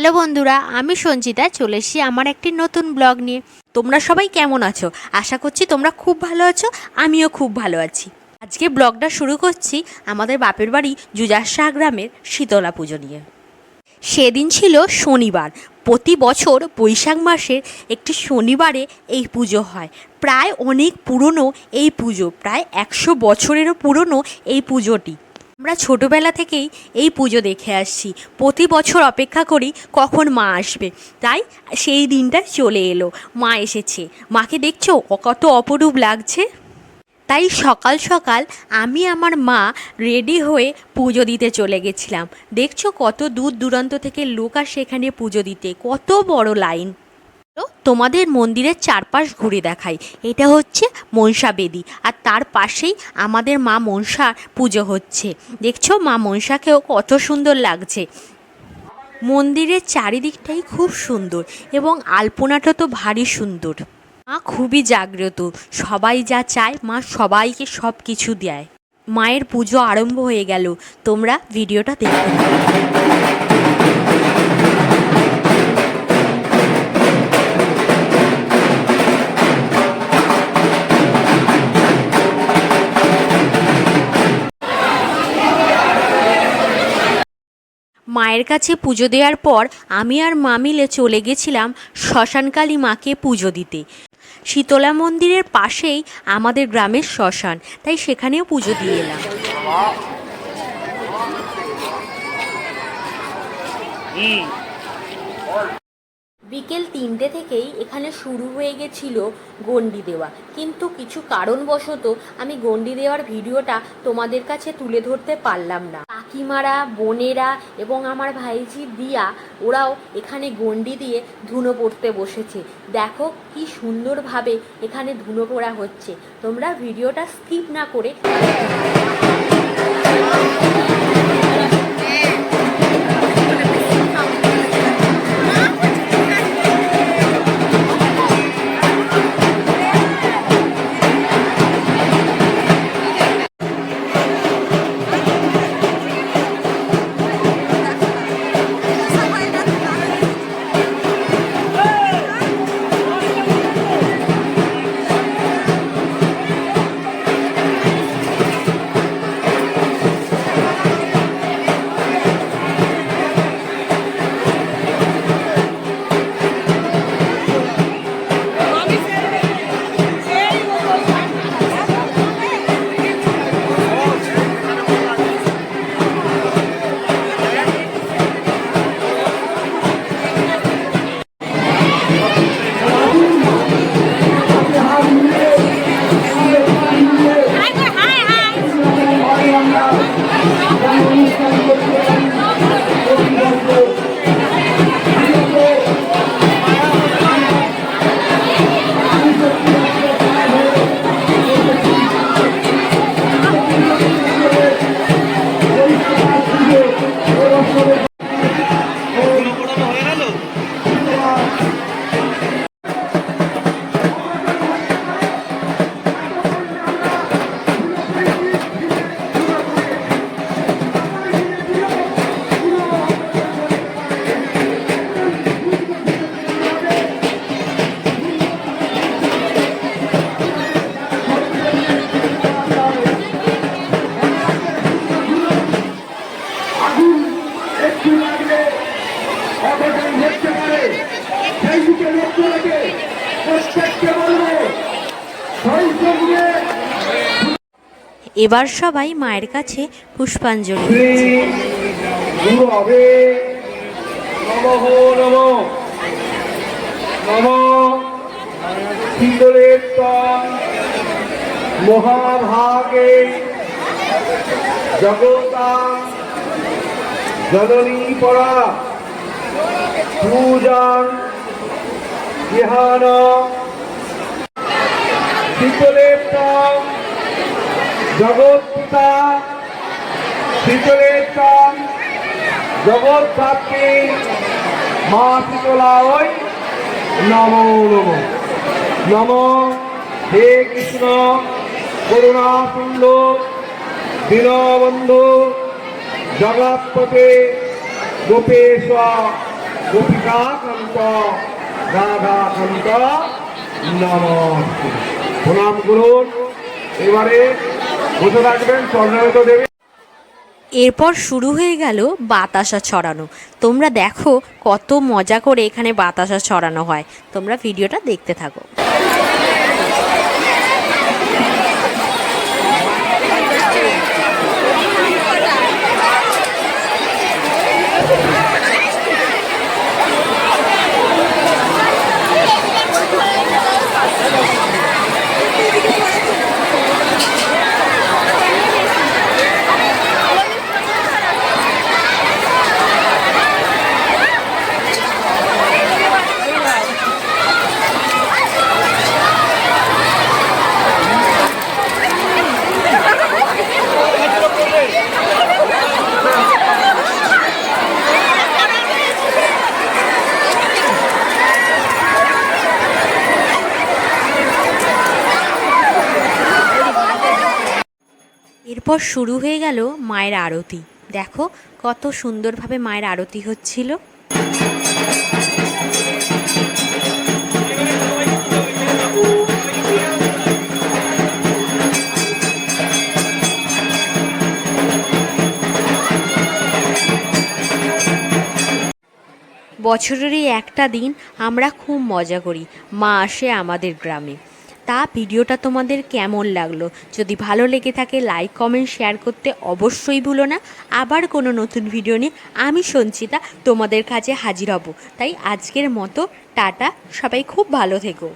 Hello বন্ধুরা, আমি সঞ্চিতা চলে এসেছি আমার একটি নতুন ব্লগ নিয়ে। তোমরা সবাই কেমন আছো? আশা করছি তোমরা খুব ভালো আছো, আমিও খুব ভালো আছি। আজকে ব্লগটা শুরু করছি আমাদের বাপের বাড়ি জুজারশাহ গ্রামের শীতলা পুজো নিয়ে। সেদিন ছিল শনিবার। প্রতি বছর বৈশাখ মাসের একটি শনিবারে এই পুজো হয়। প্রায় অনেক পুরনো এই পুজো, প্রায় একশো বছরেরও পুরনো এই পুজোটি। আমরা ছোটোবেলা থেকেই এই পুজো দেখে আসছি। প্রতি বছর অপেক্ষা করি কখন মা আসবে। তাই সেই দিনটা চলে এলো। মা এসেছে। মাকে দেখছ? কত অপরূপ লাগছে। তাই সকাল সকাল আমি আমার মা রেডি হয়ে পুজো দিতে চলে গেছিলাম। দেখছ কত দূর দূরান্ত থেকে লোক আসে এখানে পুজো দিতে। কত বড় লাইন। তোমাদের মন্দিরের চারপাশ ঘুরে দেখাই। এটা হচ্ছে মনসা বেদি। আর তার পাশেই আমাদের মা মনসার পুজো হচ্ছে। দেখছ? মা মনসাকেও কত সুন্দর লাগছে। মন্দিরের চারিদিকটাই খুব সুন্দর এবং আলপনাটা তো ভারী সুন্দর। মা খুবই জাগ্রত। সবাই যা চায়, মা সবাইকে সব কিছু দেয়। মায়ের পুজো আরম্ভ হয়ে গেল। তোমরা ভিডিওটা দেখতে মায়ের কাছে পুজো দেওয়ার পর আমি আর মা মিলে চলে গেছিলাম শ্মশানকালী মাকে পুজো দিতে। শীতলা মন্দিরের পাশেই আমাদের গ্রামের শ্মশান, তাই সেখানেও পুজো দিয়ে এলাম। বিকেল তিনটে থেকেই এখানে শুরু হয়ে গেছিল গন্ডি দেওয়া। কিন্তু কিছু কারণবশত আমি গন্ডি দেওয়ার ভিডিওটা তোমাদের কাছে তুলে ধরতে পারলাম না। কাকিমারা, বোনেরা এবং আমার ভাইজি দিয়া ওরাও এখানে গন্ডি দিয়ে ধুনো পড়তে বসেছে। দেখো কি সুন্দরভাবে এখানে ধুনো পড়া হচ্ছে। তোমরা ভিডিওটা স্কিপ না করে এবার সবাই মায়ের কাছে পুষ্পাঞ্জলি মহাভাগে জগতা। জননী পরা পূজান বিহান শীতলের জগৎ পিতা শীতলের টান জগৎ ছাত্রী মা শীতলায় নম নম। নম হে কৃষ্ণ, করুণা সিন্ধ দীনবন্ধু, জগৎপতে গোপেশ, গোপিকাকান্ত, রাধাকান্ত নমস্তে প্রণাম করুন। এবারে বসে থাকবেন দেবী। এরপর শুরু হয়ে গেল বাতাসা ছড়ানো। তোমরা দেখো কত মজা করে এখানে বাতাসা ছড়ানো হয়। তোমরা ভিডিওটা দেখতে থাকো। এরপর শুরু হয়ে গেল মায়ের আরতি। দেখো কত সুন্দরভাবে মায়ের আরতি হচ্ছিল। বছরেরই একটা দিন আমরা খুব মজা করি। মা আসে আমাদের গ্রামে। তা ভিডিওটা তোমাদের কেমন লাগল? যদি ভালো লেগে থাকে লাইক কমেন্ট শেয়ার করতে অবশ্যই ভুলো না। আবার কোনো নতুন ভিডিও নিয়ে আমি সঞ্চিতা তোমাদের কাছে হাজির হব। তাই আজকের মতো, টাটা, সবাই খুব ভালো থেকো।